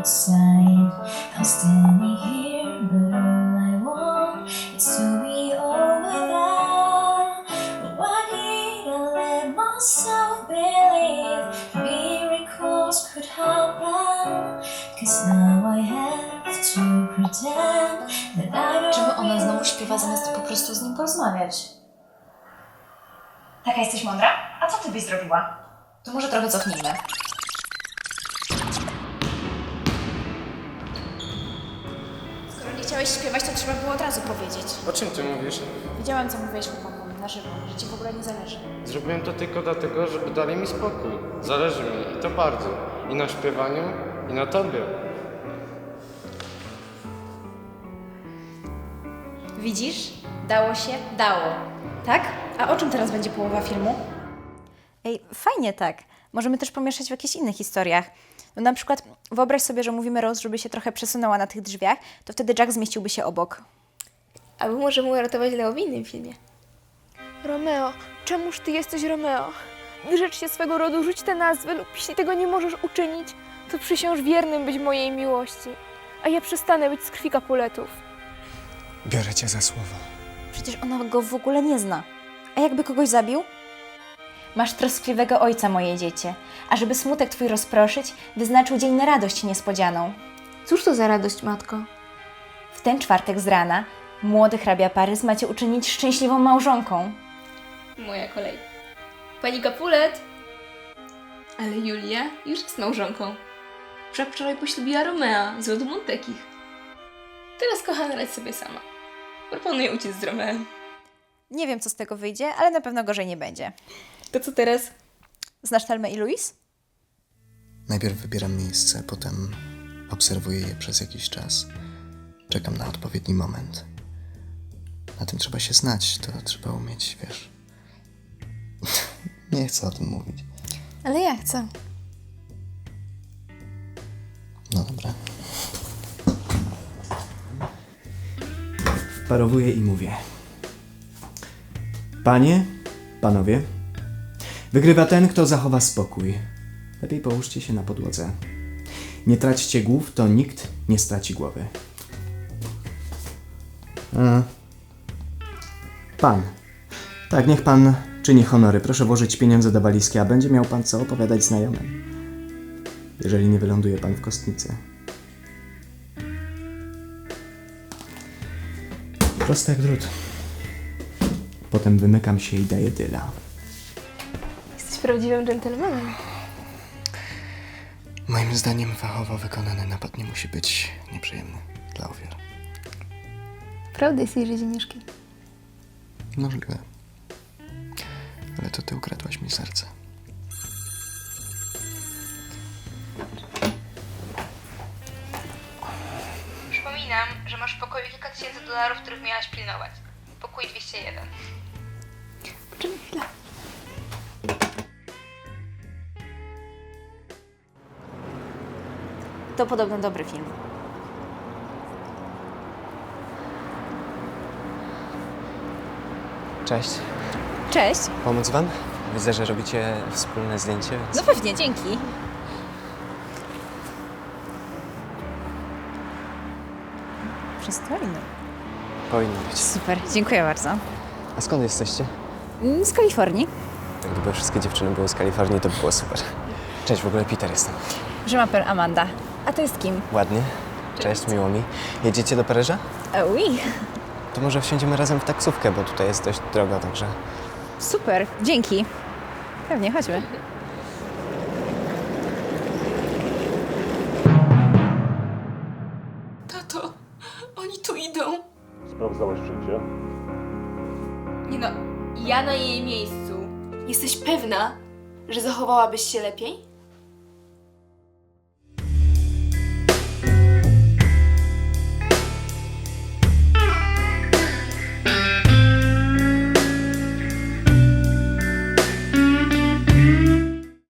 outside. I'm standing here, but all I want is to be over there. But why did I let myself believe miracles could happen? Cause now I have to pretend that I don't Czemu ona znowu śpiewa zamiast po prostu z nim porozmawiać? Taka jesteś mądra? A co ty byś zrobiła? To może trochę cofnijmy. Chciałeś śpiewać, to trzeba było od razu powiedzieć. O czym ty mówisz? Widziałam, co mówiłeś chłopakom na żywo, że ci w ogóle nie zależy. Zrobiłem to tylko dlatego, żeby dali mi spokój. Zależy mi i to bardzo. I na śpiewaniu, i na tobie. Widzisz? Dało się? Dało. Tak? A o czym teraz będzie połowa filmu? Ej, fajnie tak. Możemy też pomieszać w jakichś innych historiach. No na przykład wyobraź sobie, że mówimy Rose, żeby się trochę przesunęła na tych drzwiach, to wtedy Jack zmieściłby się obok. Albo możemy uratować Leo w innym filmie. Romeo, czemuż ty jesteś Romeo? Wyrzecz się swego rodu, rzuć tę nazwę lub jeśli tego nie możesz uczynić, to przysiąż wiernym być mojej miłości, a ja przestanę być z krwi kapuletów. Biorę cię za słowo. Przecież ona go w ogóle nie zna. A jakby kogoś zabił? Masz troskliwego ojca, moje dziecię, a żeby smutek twój rozproszyć, wyznaczył dzień na radość niespodzianą. Cóż to za radość, matko? W ten czwartek z rana młody hrabia Parys macie uczynić szczęśliwą małżonką. Moja kolej. Pani Kapulet! Ale Julia już jest małżonką. Wczoraj poślubiła Romea z rodu Montekich. Teraz kochana radź sobie sama. Proponuję uciec z Romeem. Nie wiem, co z tego wyjdzie, ale na pewno gorzej nie będzie. To co teraz? Znasz Telmę i Louise? Najpierw wybieram miejsce, potem obserwuję je przez jakiś czas. Czekam na odpowiedni moment. Na tym trzeba się znać, to trzeba umieć, wiesz. Nie chcę o tym mówić. Ale ja chcę. No dobra. Parowuję i mówię. Panie, panowie, wygrywa ten, kto zachowa spokój. Lepiej połóżcie się na podłodze. Nie traćcie głów, to nikt nie straci głowy. E, pan. Tak, niech pan czyni honory. Proszę włożyć pieniądze do walizki, a będzie miał pan co opowiadać znajomym. Jeżeli nie wyląduje pan w kostnicy. Proste jak drut. Potem wymykam się i daję dyla. Prawdziwym dżentelmenem. Moim zdaniem fachowo wykonany napad nie musi być nieprzyjemny dla ofiar. Prawda jesteś rzeźnieszki. Możliwe. Ale to ty ukradłaś mi serce. Przypominam, że masz w pokoju kilka tysięcy dolarów, których miałaś pilnować. Pokój 201. Poczekaj chwilę. To podobno dobry film. Cześć. Cześć. Pomóc wam? Widzę, że robicie wspólne zdjęcie. No pewnie, dzięki. Przystojny. Powinno być. Super, dziękuję bardzo. A skąd jesteście? Mm, Z Kalifornii. Gdyby wszystkie dziewczyny były z Kalifornii, to by było super. Cześć, w ogóle Peter jestem. Rzemaper Amanda. A to jest kim? Ładnie. Cześć, miło mi. Jedziecie do Paryża? E, Oui. To może wsiądziemy razem w taksówkę, bo tutaj jest dość drogo, także... Super, dzięki. Pewnie, chodźmy. Tato, oni tu idą. Sprawdzałaś wszędzie? Nie no, ja na jej miejscu. Jesteś pewna, że zachowałabyś się lepiej?